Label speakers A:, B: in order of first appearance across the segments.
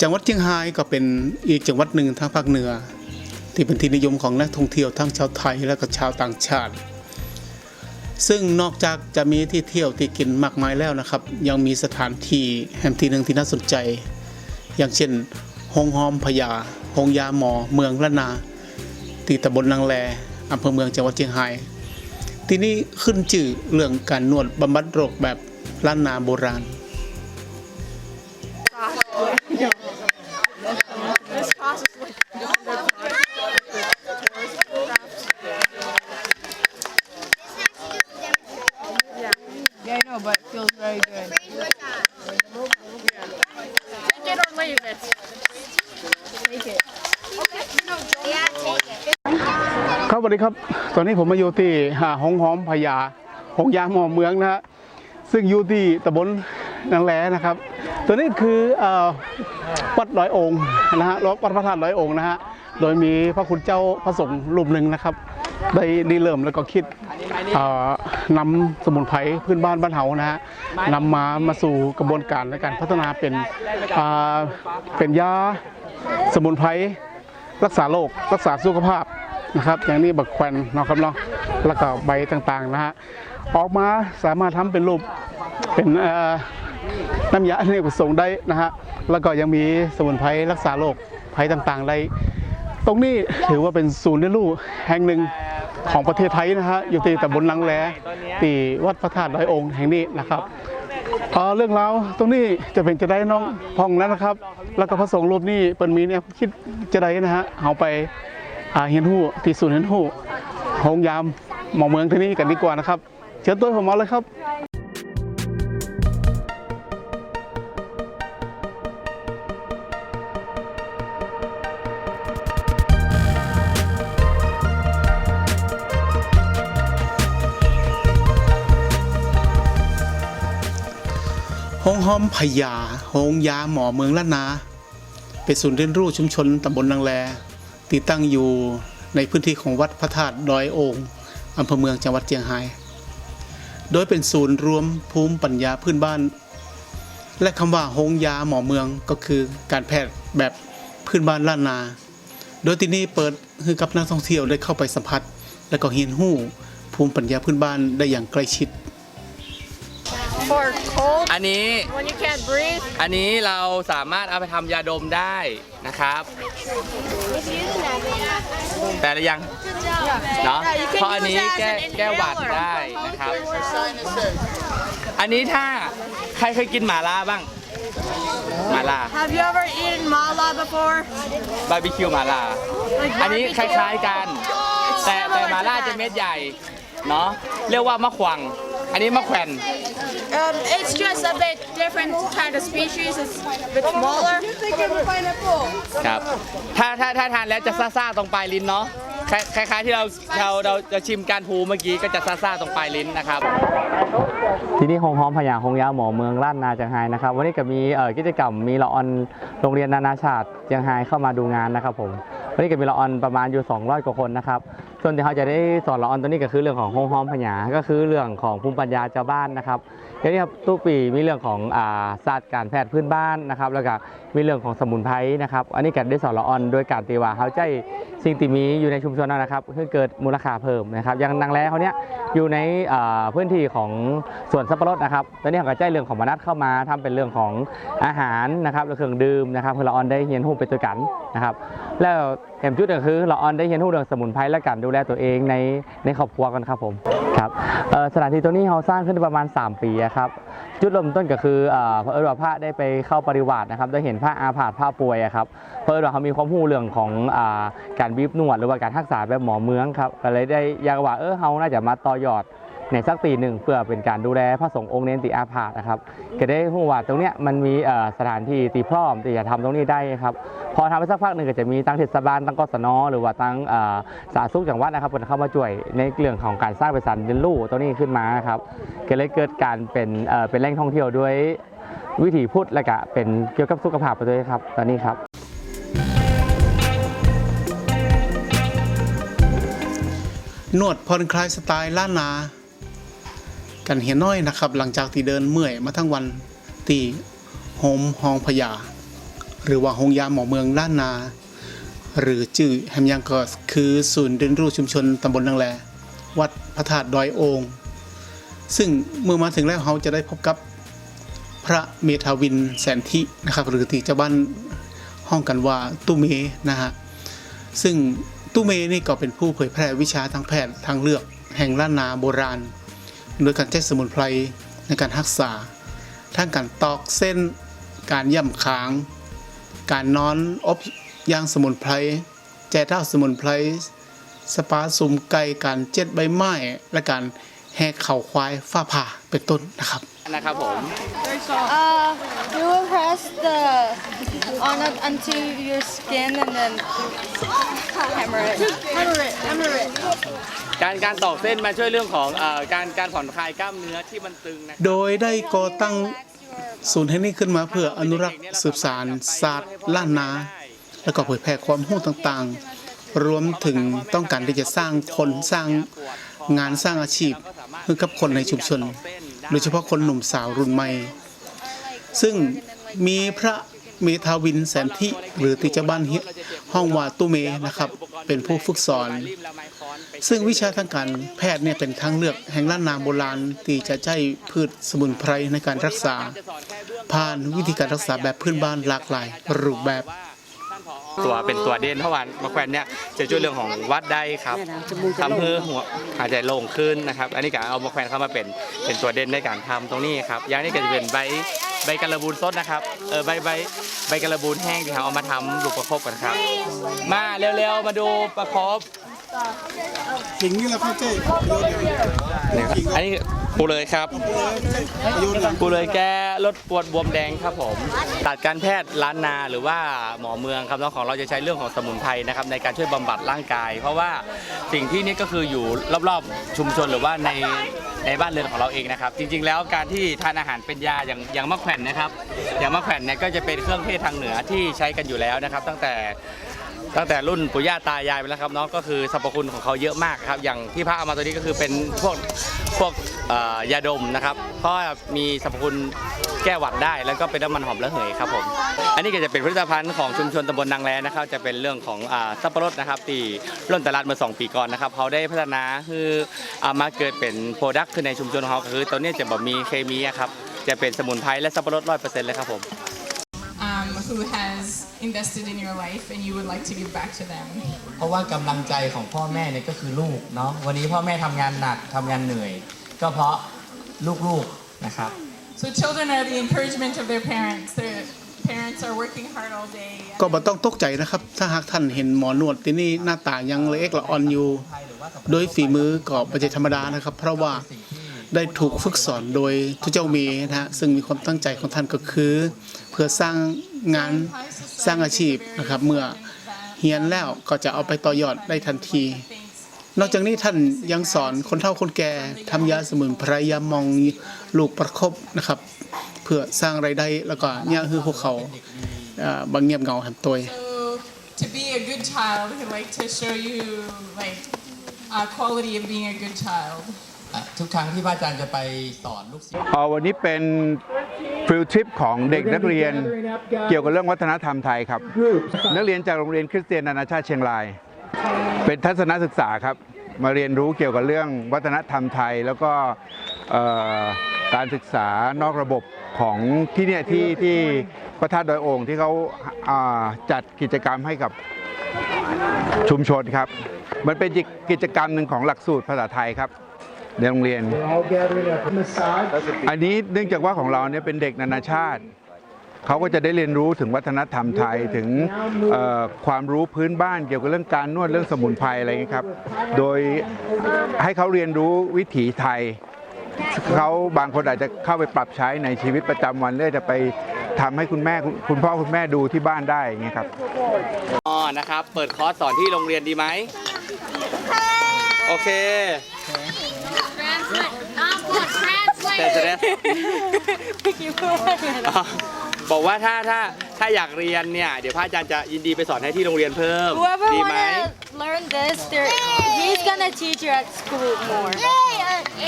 A: จังหวัดเชียงรายก็เป็นอีกจังหวัดหนึ่งทางภาคเหนือ ที่เป็นที่นิยมของนักท่องเที่ยวทั้งชาวไทยและก็ชาวต่างชาติ ซึ่งนอกจากจะมีที่เที่ยวที่กินมากมายแล้วนะครับ ยังมีสถานที่แห่งที่หนึ่งที่น่าสนใจ อย่างเช่นหงหอมพญาหงยาหมอ เมืองละนาที่ตำบลนางแลอำเภอเมืองจังหวัดเชียงราย ที่นี่ขึ้นชื่อเรื่องการนวดบำบัดโรคแบบล้านนาโบราณ
B: This costs us like
C: Yeah, I know, but it feels very good.
B: take it or leave it. Take it.
D: Yeah, take it.
A: ครับสวัสดีครับ ตอนนี้ผมมาอยู่ที่หาหงหอมพญาหงยาหมอเมืองนะฮะซึ่งอยู่ที่ตำบลนางแลนะครับ ตัวนี้คืออ่อวัดร้อยองค์นะฮะวัดพระธาตุร้อยองค์นะฮะโดยมีพระคุณเจ้าพระสงฆ์รูปหนึ่งนะครับ ได้ด้เริ่มแล้วก็คิดเอ่อนำสมุนไพรพื้นบ้านบ้านเฮานะฮะนำมามาสู่กระบวนการในการพัฒนาเป็นอ่าเป็นยาสมุนไพรรักษาโรครักษาสุขภาพ นะครับ อย่างนี้บักแควนเนาะครับเนาะแล้วก็ใบต่างๆนะฮะออกมาสามารถทำเป็นรูปเป็นเอ่อน้ำยาอเนกประสงได้นะฮะแล้วก็ยังมีสมุนไพรรักษาโรคภัยต่างๆได้ตรงนี้ถือว่าเป็นศูนย์เรียนรู้แห่งหนึ่งของประเทศไทยนะฮะอยู่ที่ตำบลลังแลที่วัดพระธาตุร้อยองค์แห่งนี้นะครับเอ่อเรื่องราวตรงนี้จะเป็นจะได้น้องพองนั้นนะครับ แล้วก็พระสงฆ์รูปนี้เปิ้นมีเนี่ยคิดจะได้นะฮะเอาไป อาเฮียนหู้ที่ศูนย์เฮียนหู้โรงยามหมอเมืองที่นี่กันดีกว่านะครับ เชิญตัวผมมาเลยครับห้องห้อมพญาโฮงยาหมอเมืองละนา เป็นศูนย์เรียนรู้ชุมชนตำบลนางแล ที่ตั้งอยู่ในพื้นที่ของวัดพระธาตุดอยโองอำเภอเมืองจังหวัดเชียงราย โดยเป็นศูนย์รวมภูมิปัญญาพื้นบ้าน และคำว่าโฮงยาหมอเมืองก็คือการแพทย์แบบพื้นบ้านล้านนา โดยที่นี่เปิดให้กับนักท่องเที่ยวได้เข้าไปสัมผัส และก็เรียนรู้ภูมิปัญญาพื้นบ้านได้อย่างใกล้ชิด
B: For
E: อันนี้
B: when you can't breathe,
E: อันนี้เราสามารถเอาไปทำยาดมได้นะครับแต่ละยังเนาะ
B: Yeah, you can
E: เพราะอันนี้
B: use that as
E: แก้
B: an
E: แก้หวัด
B: inhaler.
E: ได้นะครับ อันนี้ถ้าใครเคยกินหมาล่าบ้าง หมาล่า
B: have you ever eaten mala before?
E: บาร์บีคิวหมาล่า
B: Like
E: อันนี้ค
B: barbecue?
E: ล้ายๆกัน แต่แต่หมาล่าจะเม็ดใหญ่ เนาะ เรียกว่ามะขวัง อันนี้มะแขวน
B: Um, it's just a bit different kind of species. It's a bit smaller.
E: ครับ ถ้าถ้าถ้าทานแล้วจะซ่าๆตรงปลายลิ้นเนาะคล้ายคล้ายๆที่เราเราเราจะชิมการพูเมื่อกี้ก็จะซ่าๆตรงปลายลิ้นนะครับ
F: ที่นี่โฮงหอมพยาหงยาหมอเมืองล้านนาจังไฮนะครับ วันนี้ก็มีเอ่อกิจกรรมมีละออนโรงเรียนนานาชาติจังไฮเข้ามาดูงานนะครับผม วันนี้ก็มีละออนประมาณอยู่200กว่าคนนะครับ ส่วนที่เขาจะได้สอนละออนตัวนี้ก็คือเรื่องของโฮงหอมพญาก็คือเรื่องของภูมิปัญญาชาวบ้านนะครับ อย่างนี้ครับทุกปีมีเรื่องของอ่าศาสตร์การแพทย์พื้นบ้านนะครับ แล้วก็มีเรื่องของสมุนไพรนะครับ อันนี้ก็ได้สอนละออนโดยการตีว่าเขาใจสิ่งที่มีอยู่ในชุมชนนั้นนะครับเพื่อเกิดมูลค่าเพิ่มนะครับอย่างนางแร้เขาเนี้ยอยู่ในอ่าพื้นที่ของสวนสับปะรดนะครับตอนนี้เขาก็ใจเรื่องของมนัดเข้ามาทำเป็นเรื่องของอาหารนะครับและเครื่องดื่มนะครับเพื่อละออนได้เรียนรู้ไปตัวกันนะครับ แล้วแถมจุดก็คือละออนได้เรียนรู้เรื่องสมุนไพรและการดูแลตัวเองในในครอบครัวกันครับผมครับเอ่อสถานที่ตัวนี้เราสร้างขึ้นประมาณ 3 ปีอะครับจุดเริ่มต้นก็คือเพระเอิญว่าพระได้ไปเข้าปริวาสนะครับได้เห็นพระอาพาธพระป่วยครับเพระเอิญว่าเขามีความรู้เรื่องของอการบีบนวด หรือว่าการทักษาแบบหมอเมืองครับก็เลยได้อยากว่าเออเขาน่าจะมาต่อยอด ในสักปีหนึ่งเพื่อเป็นการดูแลพระสงฆ์องค์เน้นติอาพาธนะครับก็ได้พูว่าตรงเนี้ยมันมีสถานที่ตีพร้อมที่จะทำตรงนี้ได้ครับพอทำไปสักพักหนึ่งก็จะมีตั้งเทศบาลตั้งกศนหรือว่าตั้งสาธารณสุขจังหวัดนะครับเพิ่นเข้ามาช่วยในเรื่องของการสร้างเป็นสถานเรียนรู้ตรงนี้ขึ้นมาครับก็เลยเกิดการเป็นเอ่อเป็นแหล่งท่องเที่ยวด้วยวิถีพุทธและก็เป็นเกี่ยวกับสุขภาพไปด้วยครับตอนนี้ครับ
A: นวดผ่อนคลายสไตล์ล้านนา กันเห็นน้อยนะครับ หลังจากที่เดินเมื่อยมาทั้งวันที่โฮมหองพญาหรือว่าโฮงยาหมอเมืองล้านนา หรือจื่อแฮมยังก็คือศูนย์เรียนรู้ชุมชนตำบลนางแล วัดพระธาตุดอยโองซึ่งเมื่อมาถึงแล้วเราจะได้พบกับพระเมธาวินแสนทินะครับ หรือที่เจ้าบ้านห้องกันว่าตู้เมนะฮะซึ่งตู้เมนี่ก็เป็นผู้เผยแพร่วิชาทางแพทย์ทางเลือกแห่งล้านนาโบราณ โดยการใช้สมุนไพรในการรักษา ทั้งการตอกเส้น การย่ำขาง การนอนอบย่างสมุนไพร แจเท่าสมุนไพร สปาสุมไก่ การเจ็ดใบไม้ และการแหกเข่าควายฝ้าผ่าเป็นต้นนะครับ
F: นะครับผม
G: Uh, you will press the on it onto your skin and then hammer it. Hammer it. Hammer it.
F: การการตอกเส้นมาช่วยเรื่องของเอ่อการการผ่อนคลายกล้ามเนื้อที่มันตึงนะครับ
A: โดยได้ก่อตั้งศูนย์แห่งนี้ขึ้นมาเพื่ออนุรักษ์สืบสารศาสตร์ล้านนา และก็เผยแพร่ความรู้ต่างๆ รวมถึงต้องการที่จะสร้างคนสร้างงานสร้างอาชีพให้กับคนในชุมชน โดยเฉพาะคนหนุ่มสาวรุ่นใหม่ ซึ่งมีพระเมธาวินแสนทิหรือติจบ้านเฮห้องวาตุเมนะครับ เป็นผู้ฝึกสอน ซึ่งวิชาทางการแพทย์เนี่ยเป็นทางเลือกแห่งล้านนาโบราณที่จะใช้พืชสมุนไพรในการรักษา ผ่านวิธีการรักษาแบบพื้นบ้านหลากหลายรูปแบบ
F: ตัวเป็นตัวเด่นเพราะว่ามะแขวนเนี่ยจะช่วยเรื่องของวัดได้ครับทำให้หัวหายใจโล่งขึ้นนะครับ อันนี้ก็เอามะแขวนเข้ามาเป็นเป็นตัวเด่นในการทำตรงนี้ครับอย่างนี้ก็จะเป็นใบใบกระบูนสดนะครับเออใบใบใบกระบูนแห้งที่เขาเอามาทำลูกประคบกันครับ มาเร็วๆมาดูประคบ
A: ถิงนี่แหละพ่อเจ้
F: เนี่ยครับอันนี้ปูเลยครับปูเลยแก้ลดปวดบวมแดงครับผมตัดการแพทย์ล้านนาหรือว่าหมอเมืองครับแล้วของเราจะใช้เรื่องของสมุนไพรนะครับในการช่วยบำบัดร่างกาย เพราะว่าสิ่งที่นี่ก็คืออยู่รอบๆชุมชนหรือว่าในในบ้านเรือนของเราเองนะครับ จริง ๆ แล้วการที่ทานอาหารเป็นยาอย่างอย่างมะแขวนนะครับ อย่างมะแขวนเนี่ยก็จะเป็นเครื่องเทศทางเหนือที่ใช้กันอยู่แล้วนะครับ ตั้งแต่ ตั้งแต่รุ่นปู่ย่าตายายไปแล้วครับเนาะก็คือสรรพคุณของเขาเยอะมากครับ อย่างที่พระเอามาตัวนี้ก็คือเป็นพวกพวกยาดมนะครับเพราะมีสรรพคุณแก้หวัดได้ แล้วก็เป็นน้ำมันหอมระเหยครับผมอันนี้ก็จะเป็นผลิตภัณฑ์ของชุมชนตำบลนางแลนะครับ จะเป็นเรื่องของสับปะรดนะครับที่ร่นตลาดเมื่อ2ปีก่อนนะครับเขาได้พัฒนาคืออามาเกิดเป็นโปรดักต์ขึ้นในชุมชนของเขาคือตอนนี้จะแบบมีเคมีครับจะเป็นสมุนไพรและสับปะรดร้อยเปอร์เซ็นต์เลยครับผม
H: who has invested in your life and you would like to give back to them.
I: เพราะว่ากำลังใจของพ่อแม่เนี่ยก็คือลูกเนาะวันนี้พ่อแม่ทำงานหนักทำงานเหนื่อย ก็เพราะลูกๆนะครับ
H: So children are the encouragement of their parents. Their parents are working hard all day.
A: ก็บ่ต้องตกใจนะครับ ถ้าหากท่านเห็นหมอนวดที่นี่หน้าตายังละเอกละอ่อนอยู่ โดยฝีมือก็ไม่ใช่ธรรมดานะครับ เพราะว่า ได้ถูกฝึกสอนโดยทุเจ้าเมนะฮะซึ่งมีความตั้งใจของท่านก็คือ เพื่อสร้างงานสร้างอาชีพนะครับ เมื่อเฮียนแล้วก็จะเอาไปต่อยอดได้ทันที นอกจากนี้ท่านยังสอนคนเฒ่าคนแก่ทำยาสมุนไพรยามองลูกประคบนะครับ เพื่อสร้างไรายได้แล้วก็เนี่ยคือพวกเขาบางเงียบเงาหันตัว
H: to be a good child, he'd like to show you like a quality of being a good child.
I: ทุกครั้งที่พระอาจารย์จะไปสอนลูกศิษย์
J: อ๋อวันนี้เป็นฟิลทริปของเด็กนักเรียนเกี่ยวกับเรื่องวัฒนธรรมไทยครับ นักเรียนจากโรงเรียนคริสเตียนนานาชาติเชียงราย เป็นทัศนศึกษาครับ มาเรียนรู้เกี่ยวกับเรื่องวัฒนธรรมไทย แล้วก็เอ่อการศึกษานอกระบบของที่เนี่ยที่ที่พระธาตุดอยโองที่เขาอ่าจัดกิจกรรมให้กับชุมชนครับ มันเป็นกิจกรรมหนึ่งของหลักสูตรภาษาไทยครับ ในโรงเรียน อันนี้เนื่องจากว่าของเราเนี่ยเป็นเด็กนานาชาติ เขาก็จะได้เรียนรู้ถึงวัฒนธรรมไทยถึงเอ่อความรู้พื้นบ้านเกี่ยวกับเรื่องการนวดเรื่องสมุนไพรอะไรอย่างนี้ยครับ โดยให้เขาเรียนรู้วิถีไทยเขาบางคนอาจจะเข้าไปปรับใช้ในชีวิตประจำวันเรื่อยจะไปทำให้คุณแม่คุณคุณพ่อคุณแม่ดูที่บ้านได้อย่างเงี้ยครับ
F: อ๋อนะครับ เปิดคอร์สสอนที่โรงเรียนดีไหมโอเค
B: Translate.
F: แต่จะได้อ๋อบอกว่าถ้าถ้าถ้าอยากเรียนเนี่ย เดี๋ยวพระอาจารย์จะยินดีไปสอนให้ที่โรงเรียนเพิ่ม
G: Whoever
F: ดีไหม
G: wanna learn this, there he's gonna teach you at school more.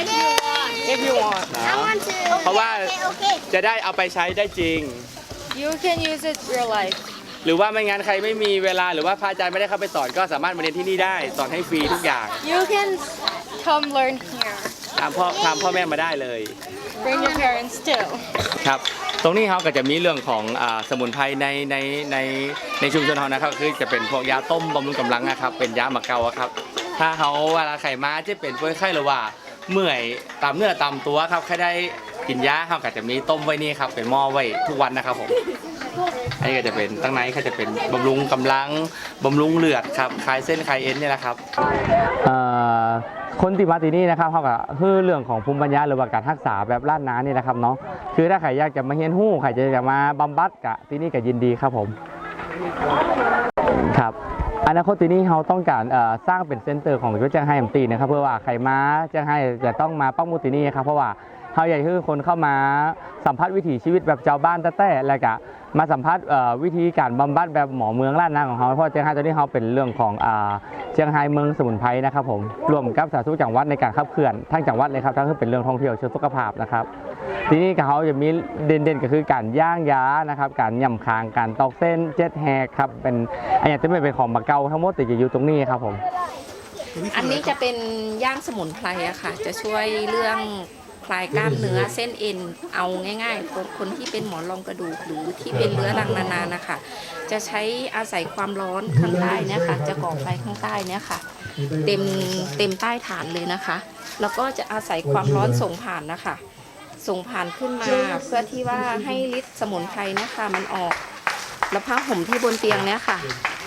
B: If you want.
G: If you want.
F: I want to เพราะว่า
G: Okay, okay.
F: จะได้เอาไปใช้ได้จริง
G: You can use it real life.
F: หรือว่าไม่งั้นใครไม่มีเวลาหรือว่าพระอาจารย์ไม่ได้เข้าไปสอนก็สามารถมาเรียนที่นี่ได้ สอนให้ฟรีทุกอย่าง
G: You can come learn here.
F: ตามพ่อตามพ่อแม่มาได้เลย
G: Bring your parents too.
F: ครับ ตรงนี้เขาก็จะมีเรื่องของอาสมุนไพรในในในในชุมชนเขานะครับคือจะเป็นพวกยาต้มบำรุงกำลังนะครับ เป็นยาหมักเกาอะครับ ถ้าเขาเวลาไข่มาจะเป็นป่วยไข้หรือว่าเมื่อยตามเนื้อตามตัวครับใครได้กินยาเขาก็จะมีต้มไว้นี่ครับเป็นหม้อไว้ทุกวันนะครับผม อันนี้ก็จะเป็นตั้งในเขาจะเป็นบำรุงกำลังบำรุงเลือดครับคลายเส้นคลายเอ็นเนี่ยแหละครับ
I: เอ่อ คนที่มาที่นี่นะครับเขาก็คือเรื่องของภูมิปัญญาหรือว่าการรักษาแบบล้านนานี่นะครับเนาะคือถ้าใครอยากจะมาเฮียนหู้ใครจะอยากมาบำบัดกะที่นี่ก็ยินดีครับผมครับอนาคตที่นี่เราต้องการสร้างเป็นเซ็นเตอร์ของยุทธจังไห้แอมตีนะครับเพื่อว่าใครมาจังไห้จะต้องมาปักหมุดที่นี่ครับเพราะว่าเขาอยากให้คนเข้ามาสัมผัสวิถีชีวิตแบบชาวบ้านแต่ๆแล้วก็ มาสัมผัสเอ่อวิธีการบำบัดแบบหมอเมืองล้านนาของเขาเพราะเจียงไฮ้ตอนนี้เขาเป็นเรื่องของเชียงไฮ้เมืองสมุนไพรนะครับผมรวมกับสาธารณสุขจังหวัดในการขับเคลื่อนทั้งจังหวัดเลยครับทั้งที่เป็นเรื่องท่องเที่ยวเชิงสุขภาพนะครับทีนี้เขาจะมีเด่นๆก็คือการย่างยานะครับการย่ำคางการตอกเส้นเจ็ดแหกครับเป็นอันนี้จะไม่เป็นของมาเกาทั้งหมดแต่จะอยู่ตรงนี้ครับผม
K: อันนี้จะเป็นย่างสมุนไพรอะค่ะ จะช่วยเรื่อง คลายกล้ามเนื้อเส้นเอ็นเอาง่ายๆคนคนที่เป็นหมอนรองกระดูกหรือที่เป็นเรื้อรังนานๆนะคะจะใช้อาศัยความร้อนข้างใต้เนี่ยค่ะ จะก่อไฟข้างใต้เนี่ยค่ะ เต็มเต็มใต้ฐานเลยนะคะ แล้วก็จะอาศัยความร้อนส่งผ่านนะคะ ส่งผ่านขึ้นมาเพื่อที่ว่าให้ฤทธิ์สมุนไพรเนี่ยค่ะมันออก แล้วผ้าห่มที่บนเตียงเนี่ยค่ะ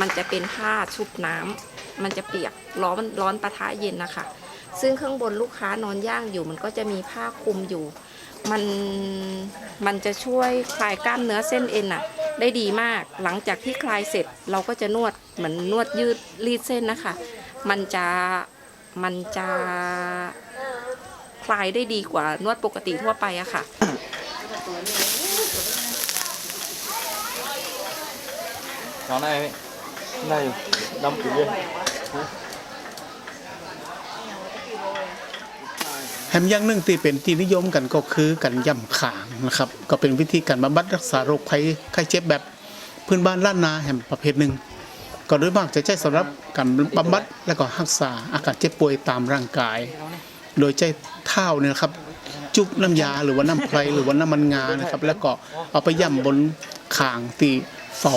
K: มันจะเป็นผ้าชุบน้ำมันจะเปียกร้อนร้อนปะทะเย็นนะคะ ซึ่งข้างบนลูกค้านอนย่างอยู่ มันก็จะมีผ้าคลุมอยู่ มันมันจะช่วยคลายกล้ามเนื้อเส้นเอ็นอะได้ดีมาก หลังจากที่คลายเสร็จเราก็จะนวดเหมือนนวดยืดรีดเส้นนะคะ มันจะมันจะคลายได้ดีกว่านวดปกติทั่วไปอะค่ะ
F: น้องได้ไหมได้อยู่น้ำปุ๋ยเลย
A: แถ มอย่างหนึ่งที่เป็นที่นิยมกันก็คือการย่ำขางนะครับ ก็เป็นวิธีการบำบัดรักษาโรคภัยไข้เจ็บแบบพื้นบ้านล้านนาแห่งประเภทหนึ่งก็โดยมากจะใช้สำหรับการบำบัดและก็รักษาอาการเจ็บป่วยตามร่างกาย โดยใช้เท้าเนี่ยนะครับจุบน้ำยาหรือว่าน้ำไพรหรือว่าน้ำมันงานะครับ แล้วก็เอาไปย่ำบนขางตีเฝ้า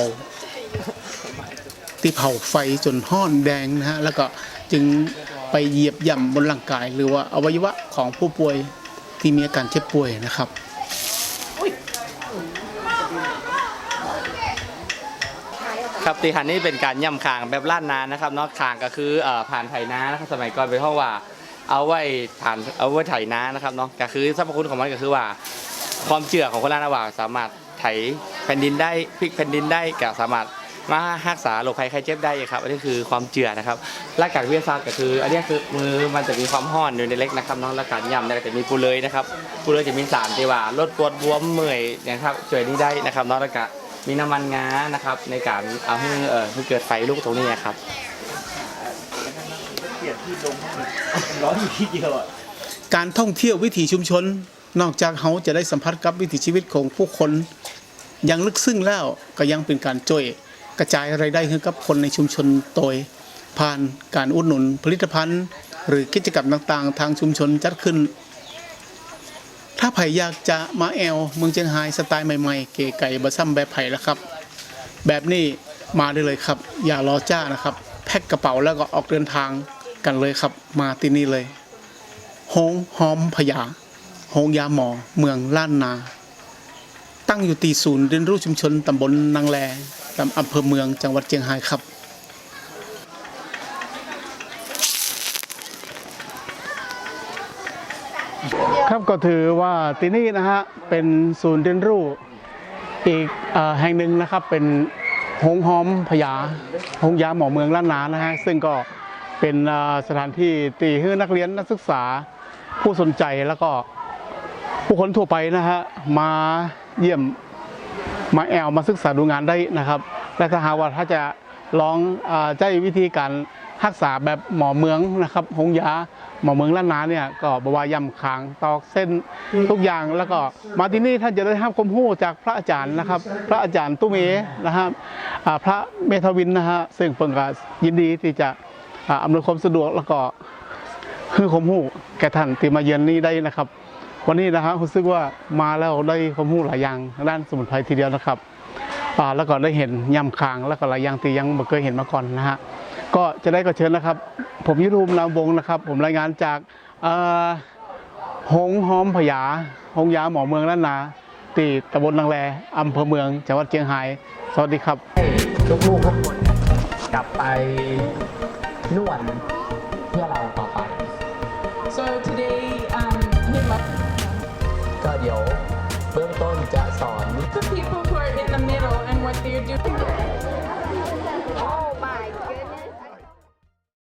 A: ที่เผาไฟจนห้อนแดงนะฮะแล้วก็จึง ไปเหยียบย่ำบนร่างกาย หรือว่าอวัยวะของผู้ป่วยที่มีอาการเจ็บป่วยนะครับ
F: ครับตีหันนี่เป็นการย่ำคางแบบล้านนานะครับเนอกคางก็คือเอ่อผ่านไถนานะครับสมัยก่อนเป็นเพราะว่าเอาไว้ผ่านเอาไว้ไถนานะครับเนาะก็คือสรรพคุณของมันก็คือว่า ความเชื่อของคนล้านนาว่าสามารถไถแผ่นดินได้พลิกแผ่นดินได้ก็สามารถ มารักษาโรคภัยไข้เจ็บได้ครับอันนี้คือความเชื่อนะครับและการวิทยาศาสตร์ก็คือ อันนี้คือมือมันจะมีความห้อนอยู่ในเล็กนะครับนาะและการย่ำนี่จะมีปูเลยนะครับปูเลยจะมีสารที่ว่าลดปวดบวมเมื่อยนะครับช่วยนี้ได้นะครับนาะแล้วก็มีน้ำมันงานะครับ ในการเอาให้เออให้เกิดไฟลุกตรงนี้ครับ
A: การท่องเที่ยววิถีชุมชน นอกจากเขาจะได้สัมผัสกับวิถีชีวิตของผู้คนอยังลึกซึ้งแล้วก็ยังเป็นการช่วย กระจายรายได้ให้กับคนในชุมชนโดยผ่านการอุดหนุนผลิตภัณฑ์ หรือกิจกรรมต่างๆ ทางชุมชนจัดขึ้น ถ้าไผ่อยากจะมาแอลเมืองเชียงรายสไตล์ใหม่ๆ เก๋ไก่บะซ้ำแบบไผ่แล้วครับ แบบนี้มาได้เลยครับ อย่ารอจ้านะครับ แพ็คกระเป๋าแล้วก็ออกเดินทางกันเลยครับ มาที่นี่เลยโฮงหอมพยาโฮงยาหมอเมืองล้านนา ตั้งอยู่ตีศูนย์เรียนรู้ชุมชนตำบลนางแล อำเภอเมืองจังหวัดเชียงรายครับครับก็ถือว่าที่นี่นะฮะเป็นศูนย์เรียนรู้อีกอแห่งหนึ่งนะครับเป็นหงหอมพยาหงยาหมอเมืองล้านนานะฮะซึ่งก็เป็นสถานที่ตีให้นักเรียนนักศึกษาผู้สนใจแล้วก็ผู้คนทั่วไปนะฮะมาเยี่ยม มาแอลมาศึกษาดูงานได้นะครับ และถ้าหากว่าถ้าจะลองเออใจวิธีการรักษาแบบหมอเมืองนะครับหงยาหมอเมืองล้านนาเนี่ยก็บวายำขางตอกเส้นทุกอย่างแล้วก็มาที่นี่ท่านจะได้รับความรู้จากพระอาจารย์นะครับ พระอาจารย์ตุ้มเอนะครับพระเมธวินนะฮะซึ่งเพิ่งก็ยินดีที่จะอำนวยความสะดวกแล้วก็คือคมรู้แก่ท่านที่มาเยือนนี้ได้นะครับ วันนี้นะฮะรู้สึกว่ามาแล้วได้ความรู้หลายอย่างด้านสมุนไพรทีเดียวนะครับแล้วก็ได้เห็นยำคางแล้วก็หลายอย่างที่ยังไม่เคยเห็นมาก่อนนะฮะก็จะได้ก็เชิญนะครับ ผมยุทธภูมิลำวงนะครับ ผมรายงานจากหงหอมพยาหงยาหมอเมืองล้านนาตีตำบลลังแลอำเภอเมืองจังหวัดเชียงราย สวัสดีครับ
I: ลูกๆทุกคนกลับไปนวดเพื่อเราต่อ